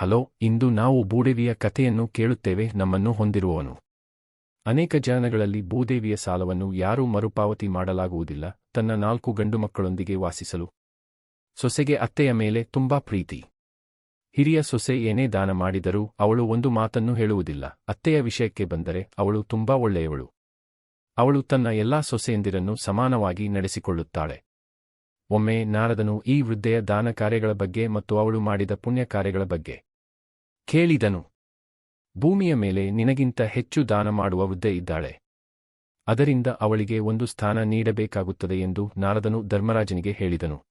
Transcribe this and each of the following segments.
Hello, ಇಂದು ನಾವು ಭೂದೇವಿಯ ಕಥೆಯನ್ನು ಕೇಳುತ್ತೇವೆ, ನಮ್ಮನ್ನು ಹೊಂದಿರುವವನು. ಅನೇಕ ಜನಗಳಲ್ಲಿ ಭೂದೇವಿಯ ಸಾಲವನ್ನು ಯಾರೂ ಮರುಪಾವತಿ ಮಾಡಲಾಗುವುದಿಲ್ಲ, ತನ್ನ ನಾಲ್ಕು ಗಂಡು ಮಕ್ಕಳೊಂದಿಗೆ ವಾಸಿಸಲು. ಸೊಸೆಗೆ ಅತ್ತೆಯ ಮೇಲೆ ತುಂಬಾ ಪ್ರೀತಿ. ಹಿರಿಯ ಸೊಸೆ ಏನೇ ದಾನ ಮಾಡಿದರೂ ಅವಳು ಒಂದು ಮಾತನ್ನು ಹೇಳುವುದಿಲ್ಲ, ಅತ್ತೆಯ ವಿಷಯಕ್ಕೆ ಬಂದರೆ ಅವಳು ತುಂಬಾ ಒಳ್ಳೆಯವಳು. ಅವಳು ತನ್ನ ಎಲ್ಲಾ ಸೊಸೆಯಂದಿರನ್ನು ಸಮಾನವಾಗಿ ನಡೆಸಿಕೊಳ್ಳುತ್ತಾಳೆ. ಒಮ್ಮೆ ನಾರದನು ಈ ವೃದ್ಧೆಯ ದಾನ ಕಾರ್ಯಗಳ ಬಗ್ಗೆ ಮತ್ತು ಅವಳು ಮಾಡಿದ ಪುಣ್ಯ ಕಾರ್ಯಗಳ ಬಗ್ಗೆ ಕೇಳಿದನು. ಭೂಮಿಯ ಮೇಲೆ ನಿನಗಿಂತ ಹೆಚ್ಚು ದಾನ ಮಾಡುವ ವೃದ್ಧೆ ಇದ್ದಾಳೆ. ಅದರಿಂದ ಅವಳಿಗೆ ಒಂದು ಸ್ಥಾನ ನೀಡಬೇಕಾಗುತ್ತದೆ ಎಂದು ನಾರದನು ಧರ್ಮರಾಜನಿಗೆ ಹೇಳಿದನು.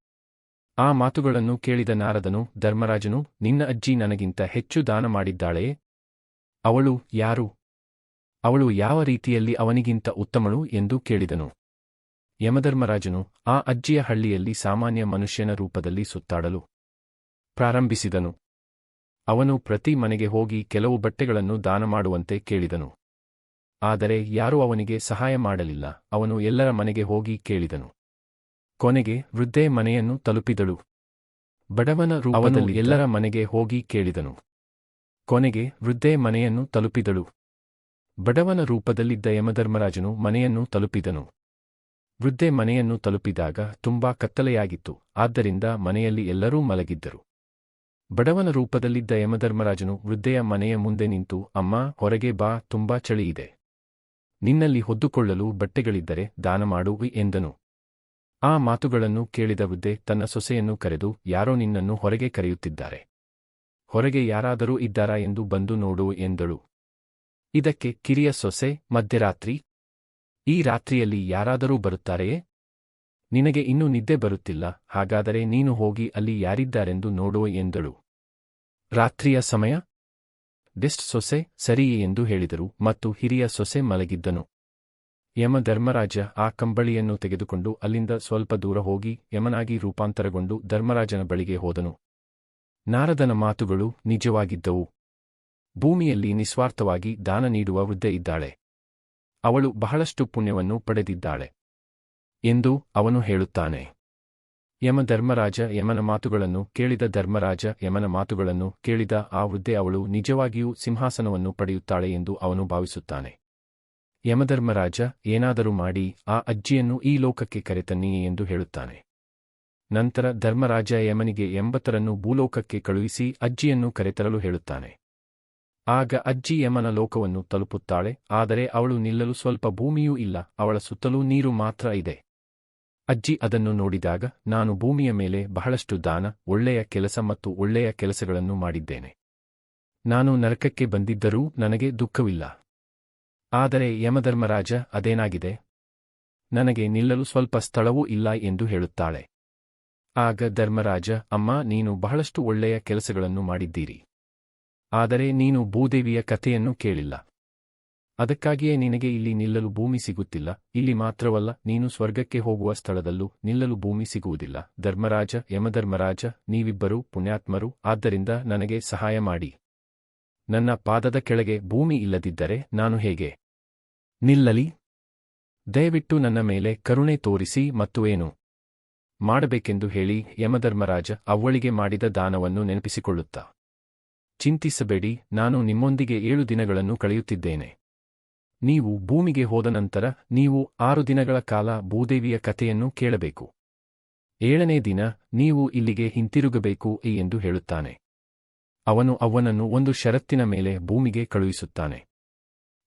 ಆ ಮಾತುಗಳನ್ನು ಕೇಳಿದ ನಾರದನು, ಧರ್ಮರಾಜನು, ನಿನ್ನ ಅಜ್ಜಿ ನನಗಿಂತ ಹೆಚ್ಚು ದಾನ ಮಾಡಿದ್ದಾಳೆಯೇ ಅವಳು ಯಾರು? ಅವಳು ಯಾವ ರೀತಿಯಲ್ಲಿ ಅವನಿಗಿಂತ ಉತ್ತಮಳು? ಎಂದು ಕೇಳಿದನು. ಯಮಧರ್ಮರಾಜನು ಆ ಅಜ್ಜಿಯ ಹಳ್ಳಿಯಲ್ಲಿ ಸಾಮಾನ್ಯ ಮನುಷ್ಯನ ರೂಪದಲ್ಲಿ ಸುತ್ತಾಡಲು ಪ್ರಾರಂಭಿಸಿದನು. ಅವನು ಪ್ರತಿ ಮನೆಗೆ ಹೋಗಿ ಕೆಲವು ಬಟ್ಟೆಗಳನ್ನು ದಾನ ಮಾಡುವಂತೆ ಕೇಳಿದನು. ಆದರೆ ಯಾರೂ ಅವನಿಗೆ ಸಹಾಯ ಮಾಡಲಿಲ್ಲ, ಅವನು ಎಲ್ಲರ ಮನೆಗೆ ಹೋಗಿ ಕೇಳಿದನು. ಕೊನೆಗೆ ವೃದ್ಧೆ ಮನೆಯನ್ನು ತಲುಪಿದಳು. ಬಡವನ ರೂಪದಲ್ಲಿ ಎಲ್ಲರ ಮನೆಗೆ ಹೋಗಿ ಕೇಳಿದನು. ಕೊನೆಗೆ ವೃದ್ಧೆ ಮನೆಯನ್ನು ತಲುಪಿದಳು. ಬಡವನ ರೂಪದಲ್ಲಿದ್ದ ಯಮಧರ್ಮರಾಜನು ಮನೆಯನ್ನು ತಲುಪಿದನು. ವೃದ್ಧೆ ಮನೆಯನ್ನು ತಲುಪಿದಾಗ ತುಂಬಾ ಕತ್ತಲೆಯಾಗಿತ್ತು, ಆದ್ದರಿಂದ ಮನೆಯಲ್ಲಿ ಎಲ್ಲರೂ ಮಲಗಿದ್ದರು. ಬಡವನ ರೂಪದಲ್ಲಿದ್ದ ಯಮಧರ್ಮರಾಜನು ವೃದ್ಧೆಯ ಮನೆಯ ಮುಂದೆ ನಿಂತು, ಅಮ್ಮ, ಹೊರಗೆ ಬಾ, ತುಂಬಾ ಚಳಿ ಇದೆ. ನಿನ್ನಲ್ಲಿ ಹೊದ್ದುಕೊಳ್ಳಲು ಬಟ್ಟೆಗಳಿದ್ದರೆ ದಾನ ಮಾಡು ಎಂದನು. ಆ ಮಾತುಗಳನ್ನು ಕೇಳಿದ ವೃದ್ಧೆ ತನ್ನ ಸೊಸೆಯನ್ನು ಕರೆದು, ಯಾರೋ ನಿನ್ನನ್ನು ಹೊರಗೆ ಕರೆಯುತ್ತಿದ್ದಾರೆ. ಹೊರಗೆ ಯಾರಾದರೂ ಇದ್ದಾರಾ ಎಂದು ಬಂದು ನೋಡು ಎಂದಳು. ಇದಕ್ಕೆ ಕಿರಿಯ ಸೊಸೆ, ಮಧ್ಯರಾತ್ರಿ. ಈ ರಾತ್ರಿಯಲ್ಲಿ ಯಾರಾದರೂ ಬರುತ್ತಾರೆಯೇ? ನಿನಗೆ ಇನ್ನೂ ನಿದ್ದೆ ಬರುತ್ತಿಲ್ಲ, ಹಾಗಾದರೆ ನೀನು ಹೋಗಿ ಅಲ್ಲಿ ಯಾರಿದ್ದಾರೆಂದು ನೋಡು ಎಂದಳು. ರಾತ್ರಿಯ ಸಮಯ? ಡೆಸ್ಟ್ ಸೊಸೆ ಸರಿಯೇ ಎಂದು ಹೇಳಿದರು ಮತ್ತು ಹಿರಿಯ ಸೊಸೆ ಮಲಗಿದ್ದನು. ಯಮ ಧರ್ಮರಾಜ ಆ ಕಂಬಳಿಯನ್ನು ತೆಗೆದುಕೊಂಡು ಅಲ್ಲಿಂದ ಸ್ವಲ್ಪ ದೂರ ಹೋಗಿ ಯಮನಾಗಿ ರೂಪಾಂತರಗೊಂಡು ಧರ್ಮರಾಜನ ಬಳಿಗೆ ಹೋದನು. ನಾರದನ ಮಾತುಗಳು ನಿಜವಾಗಿದ್ದವು. ಭೂಮಿಯಲ್ಲಿ ನಿಸ್ವಾರ್ಥವಾಗಿ ದಾನ ನೀಡುವ ವೃದ್ಧೆ ಇದ್ದಾಳೆ. ಅವಳು ಬಹಳಷ್ಟು ಪುಣ್ಯವನ್ನು ಪಡೆದಿದ್ದಾಳೆ. ಎಂದು ಅವನು ಹೇಳುತ್ತಾನೆ. ಯಮ ಧರ್ಮರಾಜ ಯಮನ ಮಾತುಗಳನ್ನು ಕೇಳಿದ ಧರ್ಮರಾಜ ಯಮನ ಮಾತುಗಳನ್ನು ಕೇಳಿದ ಆ ವೃದ್ಧೆ ಅವಳು ನಿಜವಾಗಿಯೂ ಸಿಂಹಾಸನವನ್ನು ಪಡೆಯುತ್ತಾಳೆ ಎಂದು ಅವನು ಭಾವಿಸುತ್ತಾನೆ. ಯಮಧರ್ಮರಾಜ ಏನಾದರೂ ಮಾಡಿ, ಆ ಅಜ್ಜಿಯನ್ನು ಈ ಲೋಕಕ್ಕೆ ಕರೆತನ್ನಿಯೇ ಎಂದು ಹೇಳುತ್ತಾನೆ. ನಂತರ ಧರ್ಮರಾಜ ಯಮನಿಗೆ ಎಂಬತ್ತರನ್ನು ಭೂಲೋಕಕ್ಕೆ ಕಳುಹಿಸಿ ಅಜ್ಜಿಯನ್ನು ಕರೆತರಲು ಹೇಳುತ್ತಾನೆ. ಆಗ ಅಜ್ಜಿ ಯಮನ ಲೋಕವನ್ನು ತಲುಪುತ್ತಾಳೆ, ಆದರೆ ಅವಳು ನಿಲ್ಲಲು ಸ್ವಲ್ಪ ಭೂಮಿಯೂ ಇಲ್ಲ, ಅವಳ ಸುತ್ತಲೂ ನೀರು ಮಾತ್ರ ಇದೆ. ಅಜ್ಜಿ ಅದನ್ನು ನೋಡಿದಾಗ ನಾನು ಭೂಮಿಯ ಮೇಲೆ ಬಹಳಷ್ಟು ದಾನ, ಒಳ್ಳೆಯ ಕೆಲಸ ಮತ್ತು ಒಳ್ಳೆಯ ಕೆಲಸಗಳನ್ನು ಮಾಡಿದ್ದೇನೆ. ನಾನು ನರಕಕ್ಕೆ ಬಂದಿದ್ದರೂ ನನಗೆ ದುಃಖವಿಲ್ಲ. ಆದರೆ ಯಮಧರ್ಮರಾಜ ಅದೇನಾಗಿದೆ? ನನಗೆ ನಿಲ್ಲಲು ಸ್ವಲ್ಪ ಸ್ಥಳವೂ ಇಲ್ಲ ಎಂದು ಹೇಳುತ್ತಾಳೆ. ಆಗ ಧರ್ಮರಾಜ, ಅಮ್ಮ, ನೀನು ಬಹಳಷ್ಟು ಒಳ್ಳೆಯ ಕೆಲಸಗಳನ್ನು ಮಾಡಿದ್ದೀರಿ. ಆದರೆ ನೀನು ಭೂದೇವಿಯ ಕಥೆಯನ್ನು ಕೇಳಿಲ್ಲ. ಅದಕ್ಕಾಗಿಯೇ ನಿನಗೆ ಇಲ್ಲಿ ನಿಲ್ಲಲು ಭೂಮಿ ಸಿಗುತ್ತಿಲ್ಲ. ಇಲ್ಲಿ ಮಾತ್ರವಲ್ಲ, ನೀನು ಸ್ವರ್ಗಕ್ಕೆ ಹೋಗುವ ಸ್ಥಳದಲ್ಲೂ ನಿಲ್ಲಲು ಭೂಮಿ ಸಿಗುವುದಿಲ್ಲ. ಧರ್ಮರಾಜ, ಯಮಧರ್ಮರಾಜ, ನೀವಿಬ್ಬರೂ ಪುಣ್ಯಾತ್ಮರು, ಆದ್ದರಿಂದ ನನಗೆ ಸಹಾಯ ಮಾಡಿ. ನನ್ನ ಪಾದದ ಕೆಳಗೆ ಭೂಮಿ ಇಲ್ಲದಿದ್ದರೆ ನಾನು ಹೇಗೆ? ನಿಲ್ಲಲಿ? ದಯವಿಟ್ಟು ನನ್ನ ಮೇಲೆ ಕರುಣೆ ತೋರಿಸಿ ಮತ್ತು ಏನು? ಮಾಡಬೇಕೆಂದು ಹೇಳಿ ಯಮಧರ್ಮರಾಜ ಅವ್ವಳಿಗೆ ಮಾಡಿದ ದಾನವನ್ನು ನೆನಪಿಸಿಕೊಳ್ಳುತ್ತಾ. ಚಿಂತಿಸಬೇಡಿ, ನಾನು ನಿಮ್ಮೊಂದಿಗೆ ಏಳು ದಿನಗಳನ್ನು ಕಳೆಯುತ್ತಿದ್ದೇನೆ. ನೀವು ಭೂಮಿಗೆ ಹೋದ ನಂತರ ನೀವು ಆರು ದಿನಗಳ ಕಾಲ ಭೂದೇವಿಯ ಕಥೆಯನ್ನು ಕೇಳಬೇಕು. ಏಳನೇ ದಿನ ನೀವು ಇಲ್ಲಿಗೆ ಹಿಂತಿರುಗಬೇಕು ಎಂದು ಹೇಳುತ್ತಾನೆ. ಅವನು ಅವನನ್ನು ಒಂದು ಷರತ್ತಿನ ಮೇಲೆ ಭೂಮಿಗೆ ಕಳುಹಿಸುತ್ತಾನೆ.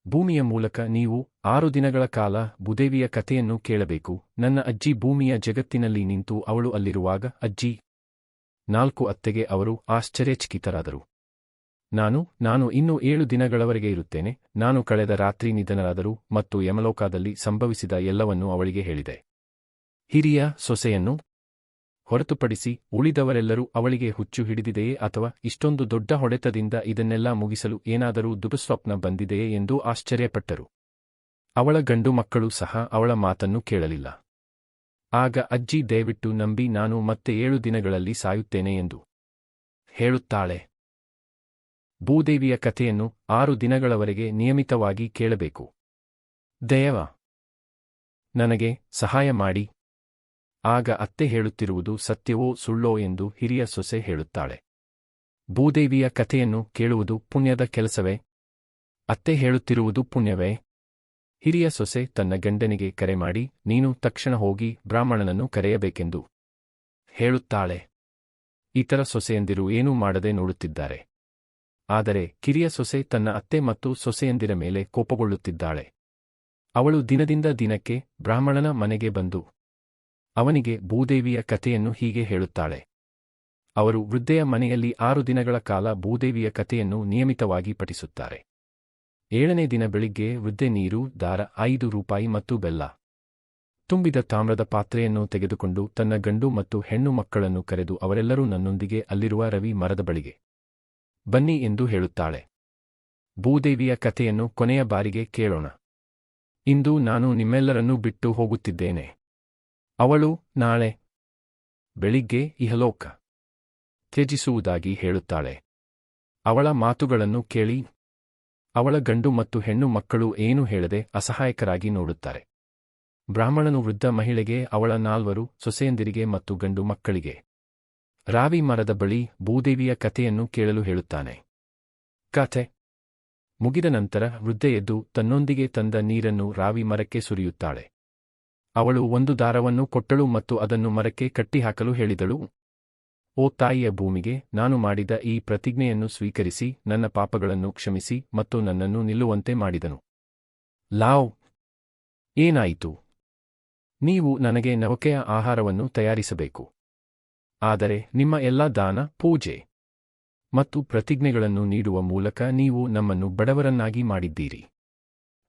ಭೂಮಿಯ ಮೂಲಕ ನೀವು ಆರು ದಿನಗಳ ಕಾಲ ಭೂದೇವಿಯ ಕಥೆಯನ್ನು ಕೇಳಬೇಕು. ನನ್ನ ಅಜ್ಜಿ ಭೂಮಿಯ ಜಗತ್ತಿನಲ್ಲಿ ನಿಂತು ಅವಳು ಅಲ್ಲಿರುವಾಗ ಅಜ್ಜಿ ನಾಲ್ಕು ಅತ್ತೆಗೆ ಅವರು ಆಶ್ಚರ್ಯಚಕಿತರಾದರು. ನಾನು ನಾನು ಇನ್ನೂ ಏಳು ದಿನಗಳವರೆಗೆ ಇರುತ್ತೇನೆ. ನಾನು ಕಳೆದ ರಾತ್ರಿ ನಿಧನರಾದರೂ ಮತ್ತು ಯಮಲೋಕದಲ್ಲಿ ಸಂಭವಿಸಿದ ಎಲ್ಲವನ್ನೂ ಅವಳಿಗೆ ಹೇಳಿದೆ. ಹಿರಿಯ ಸೊಸೆಯನ್ನು ಹೊರತುಪಡಿಸಿ ಉಳಿದವರೆಲ್ಲರೂ ಅವಳಿಗೆ ಹುಚ್ಚು ಹಿಡಿದಿದೆಯೇ ಅಥವಾ ಇಷ್ಟೊಂದು ದೊಡ್ಡ ಹೊಡೆತದಿಂದ ಇದನ್ನೆಲ್ಲ ಮುಗಿಸಲು ಏನಾದರೂ ದುಬುಸ್ವಪ್ನ ಬಂದಿದೆಯೇ ಎಂದು ಆಶ್ಚರ್ಯಪಟ್ಟರು. ಅವಳ ಗಂಡು ಮಕ್ಕಳು ಸಹ ಅವಳ ಮಾತನ್ನು ಕೇಳಲಿಲ್ಲ. ಆಗ ಅಜ್ಜಿ ದಯವಿಟ್ಟು ನಂಬಿ ನಾನು ಮತ್ತೆ ಏಳು ದಿನಗಳಲ್ಲಿ ಸಾಯುತ್ತೇನೆ ಎಂದು ಹೇಳುತ್ತಾಳೆ. ಭೂದೇವಿಯ ಕಥೆಯನ್ನು ಆರು ದಿನಗಳವರೆಗೆ ನಿಯಮಿತವಾಗಿ ಕೇಳಬೇಕು. ದಯವ ನನಗೆ ಸಹಾಯ ಮಾಡಿ. ಆಗ ಅತ್ತೆ ಹೇಳುತ್ತಿರುವುದು ಸತ್ಯವೋ ಸುಳ್ಳೋ ಎಂದು ಹಿರಿಯ ಸೊಸೆ ಹೇಳುತ್ತಾಳೆ. ಭೂದೇವಿಯ ಕಥೆಯನ್ನು ಕೇಳುವುದು ಪುಣ್ಯದ ಕೆಲಸವೇ? ಅತ್ತೆ ಹೇಳುತ್ತಿರುವುದು ಪುಣ್ಯವೇ? ಹಿರಿಯ ಸೊಸೆ ತನ್ನ ಗಂಡನಿಗೆ ಕರೆ ಮಾಡಿ, ನೀನು ತಕ್ಷಣ ಹೋಗಿ ಬ್ರಾಹ್ಮಣನನ್ನು ಕರೆಯಬೇಕೆಂದು ಹೇಳುತ್ತಾಳೆ. ಇತರ ಸೊಸೆಯಂದಿರು ಏನೂ ಮಾಡದೆ ನೋಡುತ್ತಿದ್ದಾರೆ. ಆದರೆ ಕಿರಿಯ ಸೊಸೆ ತನ್ನ ಅತ್ತೆ ಮತ್ತು ಸೊಸೆಯಂದಿರ ಮೇಲೆ ಕೋಪಗೊಳ್ಳುತ್ತಿದ್ದಾಳೆ. ಅವಳು ದಿನದಿಂದ ದಿನಕ್ಕೆ ಬ್ರಾಹ್ಮಣನ ಮನೆಗೆ ಬಂದು ಅವನಿಗೆ ಭೂದೇವಿಯ ಕಥೆಯನ್ನು ಹೀಗೆ ಹೇಳುತ್ತಾಳೆ. ಅವರು ವೃದ್ಧೆಯ ಮನೆಯಲ್ಲಿ ಆರು ದಿನಗಳ ಕಾಲ ಭೂದೇವಿಯ ಕಥೆಯನ್ನು ನಿಯಮಿತವಾಗಿ ಪಠಿಸುತ್ತಾರೆ. ಏಳನೇ ದಿನ ಬೆಳಿಗ್ಗೆ ವೃದ್ಧೆ ನೀರು, ದಾರ, ಐದು ರೂಪಾಯಿ ಮತ್ತು ಬೆಲ್ಲ ತುಂಬಿದ ತಾಮ್ರದ ಪಾತ್ರೆಯನ್ನು ತೆಗೆದುಕೊಂಡು ತನ್ನ ಗಂಡು ಮತ್ತು ಹೆಣ್ಣು ಮಕ್ಕಳನ್ನು ಕರೆದು ಅವರೆಲ್ಲರೂ ನನ್ನೊಂದಿಗೆ ಅಲ್ಲಿರುವ ರವಿ ಮರದ ಬಳಿಗೆ ಬನ್ನಿ ಎಂದು ಹೇಳುತ್ತಾಳೆ. ಭೂದೇವಿಯ ಕಥೆಯನ್ನು ಕೊನೆಯ ಬಾರಿಗೆ ಕೇಳೋಣ. ಇಂದು ನಾನು ನಿಮ್ಮೆಲ್ಲರನ್ನೂ ಬಿಟ್ಟು ಹೋಗುತ್ತಿದ್ದೇನೆ. ಅವಳು ನಾಳೆ ಬೆಳಿಗ್ಗೆ ಇಹಲೋಕ ತ್ಯಜಿಸುವುದಾಗಿ ಹೇಳುತ್ತಾಳೆ. ಅವಳ ಮಾತುಗಳನ್ನು ಕೇಳಿ ಅವಳ ಗಂಡು ಮತ್ತು ಹೆಣ್ಣು ಮಕ್ಕಳು ಏನೂ ಹೇಳದೆ ಅಸಹಾಯಕರಾಗಿ ನೋಡುತ್ತಾರೆ. ಬ್ರಾಹ್ಮಣನು ವೃದ್ಧ ಮಹಿಳೆಗೆ ಅವಳ ನಾಲ್ವರು ಸೊಸೆಯಂದಿರಿಗೆ ಮತ್ತು ಗಂಡು ಮಕ್ಕಳಿಗೆ ರಾವಿ ಮರದ ಬಳಿ ಭೂದೇವಿಯ ಕಥೆಯನ್ನು ಕೇಳಲು ಹೇಳುತ್ತಾನೆ. ಕಥೆ. ಮುಗಿದ ನಂತರ ವೃದ್ಧೆ ಎದ್ದು ತನ್ನೊಂದಿಗೆ ತಂದ ನೀರನ್ನು ರಾವಿ ಮರಕ್ಕೆ ಸುರಿಯುತ್ತಾಳೆ. ಅವಳು ಒಂದು ದಾರವನ್ನು ಕೊಟ್ಟಳು ಮತ್ತು ಅದನ್ನು ಮರಕ್ಕೆ ಕಟ್ಟಿಹಾಕಲು ಹೇಳಿದಳು. ಓ ತಾಯಿಯ ಭೂಮಿಗೆ ನಾನು ಮಾಡಿದ ಈ ಪ್ರತಿಜ್ಞೆಯನ್ನು ಸ್ವೀಕರಿಸಿ ನನ್ನ ಪಾಪಗಳನ್ನು ಕ್ಷಮಿಸಿ ಮತ್ತು ನನ್ನನ್ನು ನಿಲ್ಲುವಂತೆ ಮಾಡಿದನು. ಲಾವ್. ಏನಾಯಿತು? ನೀವು ನನಗೆ ನವಕೆಯ ಆಹಾರವನ್ನು ತಯಾರಿಸಬೇಕು. ಆದರೆ ನಿಮ್ಮ ಎಲ್ಲಾ ದಾನ, ಪೂಜೆ ಮತ್ತು ಪ್ರತಿಜ್ಞೆಗಳನ್ನು ನೀಡುವ ಮೂಲಕ ನೀವು ನಮ್ಮನ್ನು ಬಡವರನ್ನಾಗಿ ಮಾಡಿದ್ದೀರಿ.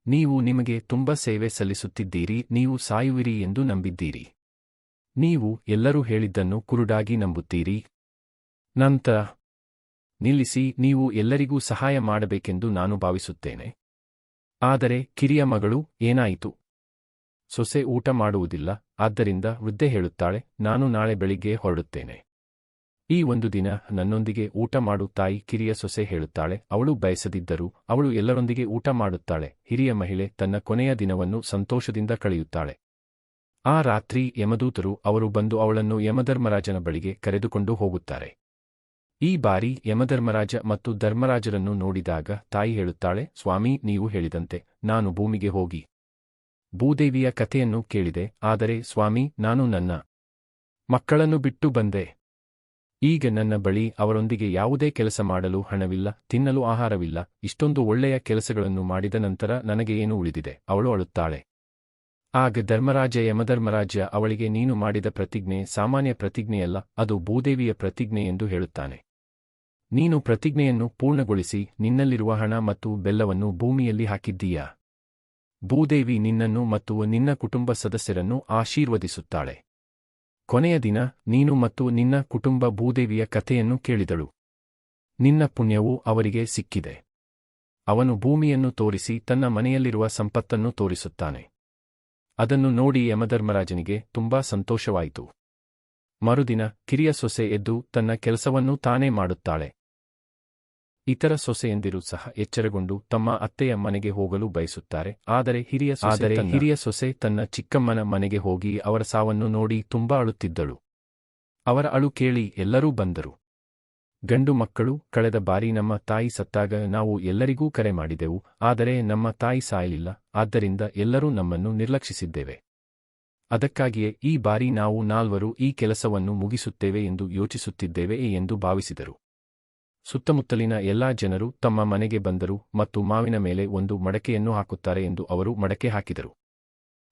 ನೀವು ನಿಮಗೆ ತುಂಬ ಸೇವೆ ಸಲ್ಲಿಸುತ್ತಿದ್ದೀರಿ, ನೀವು ಸಾಯುವಿರಿ ಎಂದು ನಂಬಿದ್ದೀರಿ. ನೀವು ಎಲ್ಲರೂ ಹೇಳಿದ್ದನ್ನು ಕುರುಡಾಗಿ ನಂಬುತ್ತೀರಿ. ನಂತರ, ನಿಲ್ಲಿಸಿ, ನೀವು ಎಲ್ಲರಿಗೂ ಸಹಾಯ ಮಾಡಬೇಕೆಂದು ನಾನು ಭಾವಿಸುತ್ತೇನೆ. ಆದರೆ ಕಿರಿಯ ಮಗಳು ಏನಾಯಿತು? ಸೊಸೆ ಊಟ ಮಾಡುವುದಿಲ್ಲ, ಆದ್ದರಿಂದ ವೃದ್ಧೆ ಹೇಳುತ್ತಾಳೆ, ನಾನು ನಾಳೆ ಬೆಳಿಗ್ಗೆ ಹೊರಡುತ್ತೇನೆ. ಈ ಒಂದು ದಿನ ನನ್ನೊಂದಿಗೆ ಊಟ ಮಾಡು ತಾಯಿ ಕಿರಿಯ ಸೊಸೆ ಹೇಳುತ್ತಾಳೆ, ಅವಳು ಬಯಸದಿದ್ದರೂ ಅವಳು ಎಲ್ಲರೊಂದಿಗೆ ಊಟ ಮಾಡುತ್ತಾಳೆ, ಹಿರಿಯ ಮಹಿಳೆ ತನ್ನ ಕೊನೆಯ ದಿನವನ್ನು ಸಂತೋಷದಿಂದ ಕಳೆಯುತ್ತಾಳೆ. ಆ ರಾತ್ರಿ ಯಮದೂತರು ಅವರು ಬಂದು ಅವಳನ್ನು ಯಮಧರ್ಮರಾಜನ ಬಳಿಗೆ ಕರೆದುಕೊಂಡು ಹೋಗುತ್ತಾರೆ. ಈ ಬಾರಿ ಯಮಧರ್ಮರಾಜ ಮತ್ತು ಧರ್ಮರಾಜರನ್ನು ನೋಡಿದಾಗ ತಾಯಿ ಹೇಳುತ್ತಾಳೆ, ಸ್ವಾಮಿ, ನೀವು ಹೇಳಿದಂತೆ, ನಾನು ಭೂಮಿಗೆ ಹೋಗಿ ಭೂದೇವಿಯ ಕಥೆಯನ್ನು ಕೇಳಿದೆ, ಆದರೆ ಸ್ವಾಮಿ, ನಾನು ನನ್ನ ಮಕ್ಕಳನ್ನು ಬಿಟ್ಟು ಬಂದೆ. ಈಗ ನನ್ನ ಬಳಿ ಅವರೊಂದಿಗೆ ಯಾವುದೇ ಕೆಲಸ ಮಾಡಲು ಹಣವಿಲ್ಲ, ತಿನ್ನಲು ಆಹಾರವಿಲ್ಲ, ಇಷ್ಟೊಂದು ಒಳ್ಳೆಯ ಕೆಲಸಗಳನ್ನು ಮಾಡಿದ ನಂತರ ನನಗೆ ಏನು ಉಳಿದಿದೆ? ಅವಳು ಅಳುತ್ತಾಳೆ. ಆಗ ಧರ್ಮರಾಜ ಯಮಧರ್ಮರಾಜ ಅವಳಿಗೆ, ನೀನು ಮಾಡಿದ ಪ್ರತಿಜ್ಞೆ ಸಾಮಾನ್ಯ ಪ್ರತಿಜ್ಞೆಯಲ್ಲ, ಅದು ಭೂದೇವಿಯ ಪ್ರತಿಜ್ಞೆ ಎಂದು ಹೇಳುತ್ತಾನೆ. ನೀನು ಪ್ರತಿಜ್ಞೆಯನ್ನು ಪೂರ್ಣಗೊಳಿಸಿ, ನಿನ್ನಲ್ಲಿರುವ ಹಣ ಮತ್ತು ಬೆಲ್ಲವನ್ನು ಭೂಮಿಯಲ್ಲಿ ಹಾಕಿದ್ದೀಯಾ? ಭೂದೇವಿ ನಿನ್ನನ್ನು ಮತ್ತು ನಿನ್ನ ಕುಟುಂಬ ಸದಸ್ಯರನ್ನು ಆಶೀರ್ವದಿಸುತ್ತಾಳೆ. ಕೊನೆಯ ದಿನ ನೀನು ಮತ್ತು ನಿನ್ನ ಕುಟುಂಬ ಭೂದೇವಿಯ ಕಥೆಯನ್ನು ಕೇಳಿದಳು. ನಿನ್ನ ಪುಣ್ಯವು ಅವರಿಗೆ ಸಿಕ್ಕಿದೆ. ಅವನು ಭೂಮಿಯನ್ನು ತೋರಿಸಿ ತನ್ನ ಮನೆಯಲ್ಲಿರುವ ಸಂಪತ್ತನ್ನು ತೋರಿಸುತ್ತಾನೆ. ಅದನ್ನು ನೋಡಿ ಯಮಧರ್ಮರಾಜನಿಗೆ ತುಂಬಾ ಸಂತೋಷವಾಯಿತು. ಮರುದಿನ ಕಿರಿಯ ಸೊಸೆ ಎದ್ದು ತನ್ನ ಕೆಲಸವನ್ನೂ ತಾನೇ ಮಾಡುತ್ತಾಳೆ. ಇತರ ಸೊಸೆಯಂದಿರು ಸಹ ಎಚ್ಚರಗೊಂಡು ತಮ್ಮ ಅತ್ತೆಯ ಮನೆಗೆ ಹೋಗಲು ಬಯಸುತ್ತಾರೆ. ಆದರೆ ಹಿರಿಯ ಆದರೆ ಹಿರಿಯ ಸೊಸೆ ತನ್ನ ಚಿಕ್ಕಮ್ಮನ ಮನೆಗೆ ಹೋಗಿ ಅವರ ಸಾವನ್ನು ನೋಡಿ ತುಂಬಾ ಅಳುತ್ತಿದ್ದಳು. ಅವರ ಅಳು ಕೇಳಿ ಎಲ್ಲರೂ ಬಂದರು. ಗಂಡು ಮಕ್ಕಳು ಕಳೆದ ಬಾರಿ ನಮ್ಮ ತಾಯಿ ಸತ್ತಾಗ ನಾವು ಎಲ್ಲರಿಗೂ ಕರೆ ಮಾಡಿದೆವು ಆದರೆ ನಮ್ಮ ತಾಯಿ ಸಾಯಲಿಲ್ಲ ಆದ್ದರಿಂದ ಎಲ್ಲರೂ ನಮ್ಮನ್ನು ನಿರ್ಲಕ್ಷಿಸಿದ್ದೇವೆ. ಅದಕ್ಕಾಗಿಯೇ ಈ ಬಾರಿ ನಾವು ನಾಲ್ವರು ಈ ಕೆಲಸವನ್ನು ಮುಗಿಸುತ್ತೇವೆ ಎಂದು ಯೋಚಿಸುತ್ತಿದ್ದೇವೆ ಎಂದು ಭಾವಿಸಿದರು. ಸುತ್ತಮುತ್ತಲಿನ ಎಲ್ಲಾ ಜನರು ತಮ್ಮ ಮನೆಗೆ ಬಂದರು ಮತ್ತು ಮಾವಿನ ಮೇಲೆ ಒಂದು ಮಡಕೆಯನ್ನು ಹಾಕುತ್ತಾರೆ ಎಂದು ಅವರು ಮಡಕೆ ಹಾಕಿದರು.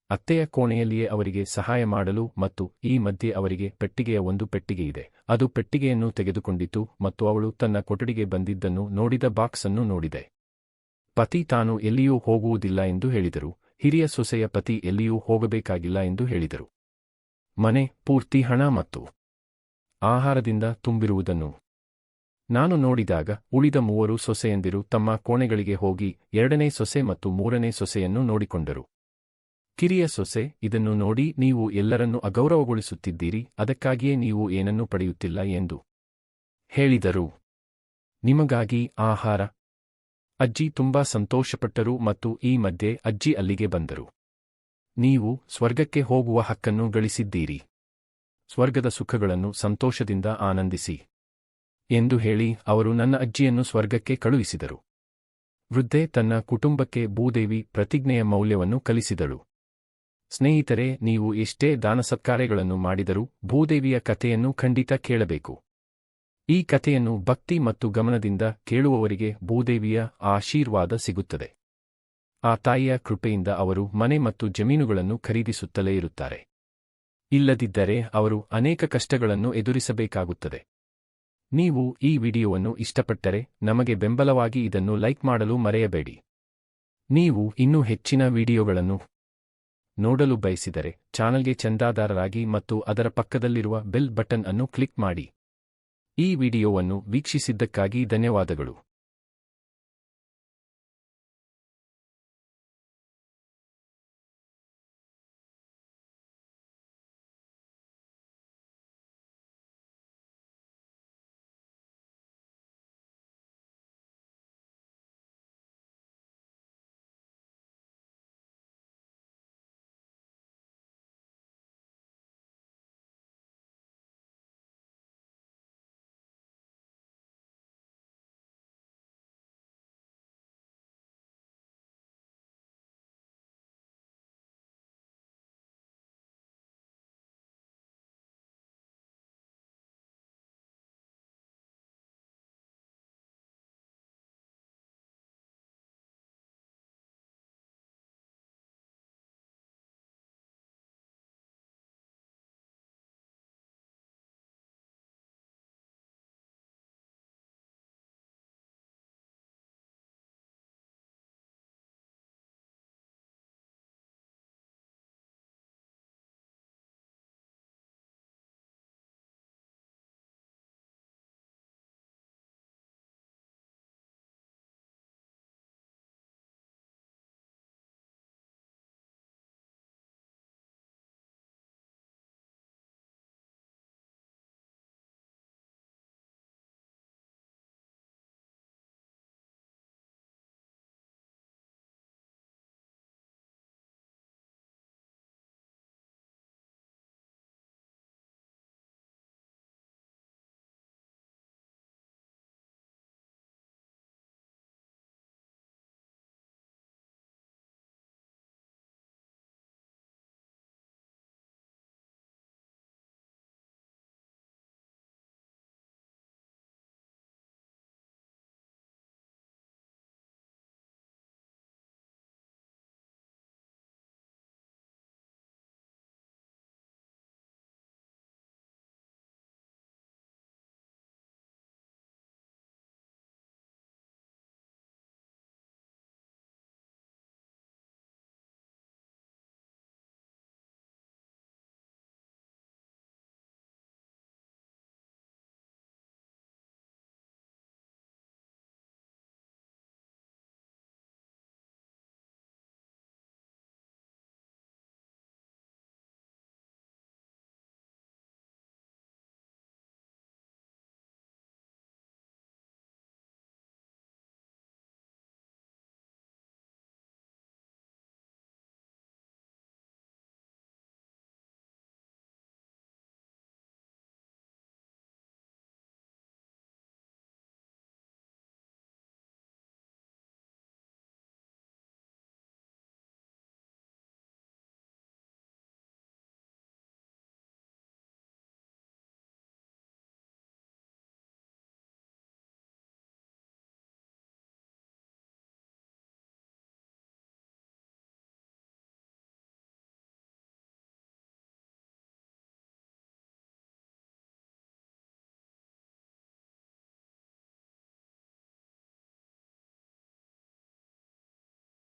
ಅತ್ತೆಯ ಕೋಣೆಯಲ್ಲಿಯೇ ಅವರಿಗೆ ಸಹಾಯ ಮಾಡಲು ಮತ್ತು ಈ ಮಧ್ಯೆ ಅವರಿಗೆ ಪೆಟ್ಟಿಗೆಯ ಒಂದು ಪೆಟ್ಟಿಗೆಯಿದೆ ಅದು ಪೆಟ್ಟಿಗೆಯನ್ನು ತೆಗೆದುಕೊಂಡಿತು ಮತ್ತು ಅವಳು ತನ್ನ ಕೊಠಡಿಗೆ ಬಂದಿದ್ದನ್ನು ನೋಡಿದ ಬಾಕ್ಸ್ ಅನ್ನು ನೋಡಿದೆ. ಪತಿ ತಾನು ಎಲ್ಲಿಯೂ ಹೋಗುವುದಿಲ್ಲ ಎಂದು ಹೇಳಿದರು. ಹಿರಿಯ ಸೊಸೆಯ ಪತಿ ಎಲ್ಲಿಯೂ ಹೋಗಬೇಕಾಗಿಲ್ಲ ಎಂದು ಹೇಳಿದರು. ಮನೆ ಪೂರ್ತಿ ಹಣ ಮತ್ತು ಆಹಾರದಿಂದ ತುಂಬಿರುವುದನ್ನು ನಾನು ನೋಡಿದಾಗ ಉಳಿದ ಮೂವರು ಸೊಸೆಯಂದಿರು ತಮ್ಮ ಕೋಣೆಗಳಿಗೆ ಹೋಗಿ ಎರಡನೇ ಸೊಸೆ ಮತ್ತು ಮೂರನೇ ಸೊಸೆಯನ್ನು ನೋಡಿಕೊಂಡರು. ಕಿರಿಯ ಸೊಸೆ, ಇದನ್ನು ನೋಡಿ ನೀವು ಎಲ್ಲರನ್ನೂ ಅಗೌರವಗೊಳಿಸುತ್ತಿದ್ದೀರಿ, ಅದಕ್ಕಾಗಿಯೇ ನೀವು ಏನನ್ನೂ ಪಡೆಯುತ್ತಿಲ್ಲ ಎಂದು ಹೇಳಿದರು. ನಿಮಗಾಗಿ ಆಹಾರ. ಅಜ್ಜಿ ತುಂಬಾ ಸಂತೋಷಪಟ್ಟರು ಮತ್ತು ಈ ಮಧ್ಯೆ ಅಜ್ಜಿ ಅಲ್ಲಿಗೆ ಬಂದರು. ನೀವು ಸ್ವರ್ಗಕ್ಕೆ ಹೋಗುವ ಹಕ್ಕನ್ನು ಗಳಿಸಿದ್ದೀರಿ. ಸ್ವರ್ಗದ ಸುಖಗಳನ್ನು ಸಂತೋಷದಿಂದ ಆನಂದಿಸಿ. ಎಂದು ಹೇಳಿ ಅವರು ನನ್ನ ಅಜ್ಜಿಯನ್ನು ಸ್ವರ್ಗಕ್ಕೆ ಕಳುಹಿಸಿದರು. ವೃದ್ಧೆ ತನ್ನ ಕುಟುಂಬಕ್ಕೆ ಭೂದೇವಿ ಪ್ರತಿಜ್ಞೆಯ ಮೌಲ್ಯವನ್ನು ಕಲಿಸಿದಳು. ಸ್ನೇಹಿತರೆ, ನೀವು ಎಷ್ಟೇ ದಾನಸತ್ಕಾರ್ಯಗಳನ್ನು ಮಾಡಿದರೂ ಭೂದೇವಿಯ ಕಥೆಯನ್ನು ಖಂಡಿತ ಕೇಳಬೇಕು. ಈ ಕಥೆಯನ್ನು ಭಕ್ತಿ ಮತ್ತು ಗಮನದಿಂದ ಕೇಳುವವರಿಗೆ ಭೂದೇವಿಯ ಆಶೀರ್ವಾದ ಸಿಗುತ್ತದೆ. ಆ ತಾಯಿಯ ಕೃಪೆಯಿಂದ ಅವರು ಮನೆ ಮತ್ತು ಜಮೀನುಗಳನ್ನು ಖರೀದಿಸುತ್ತಲೇ ಇರುತ್ತಾರೆ. ಇಲ್ಲದಿದ್ದರೆ ಅವರು ಅನೇಕ ಕಷ್ಟಗಳನ್ನು ಎದುರಿಸಬೇಕಾಗುತ್ತದೆ. ನೀವು ಈ ವಿಡಿಯೋವನ್ನು ಇಷ್ಟಪಟ್ಟರೆ ನಮಗೆ ಬೆಂಬಲವಾಗಿ ಇದನ್ನು ಲೈಕ್ ಮಾಡಲು ಮರೆಯಬೇಡಿ. ನೀವು ಇನ್ನೂ ಹೆಚ್ಚಿನ ವಿಡಿಯೋಗಳನ್ನು ನೋಡಲು ಬಯಸಿದರೆ ಚಾನಲ್ಗೆ ಚಂದಾದಾರರಾಗಿ ಮತ್ತು ಅದರ ಪಕ್ಕದಲ್ಲಿರುವ ಬೆಲ್ ಬಟನ್ ಅನ್ನು ಕ್ಲಿಕ್ ಮಾಡಿ. ಈ ವಿಡಿಯೋವನ್ನು ವೀಕ್ಷಿಸಿದ್ದಕ್ಕಾಗಿ ಧನ್ಯವಾದಗಳು.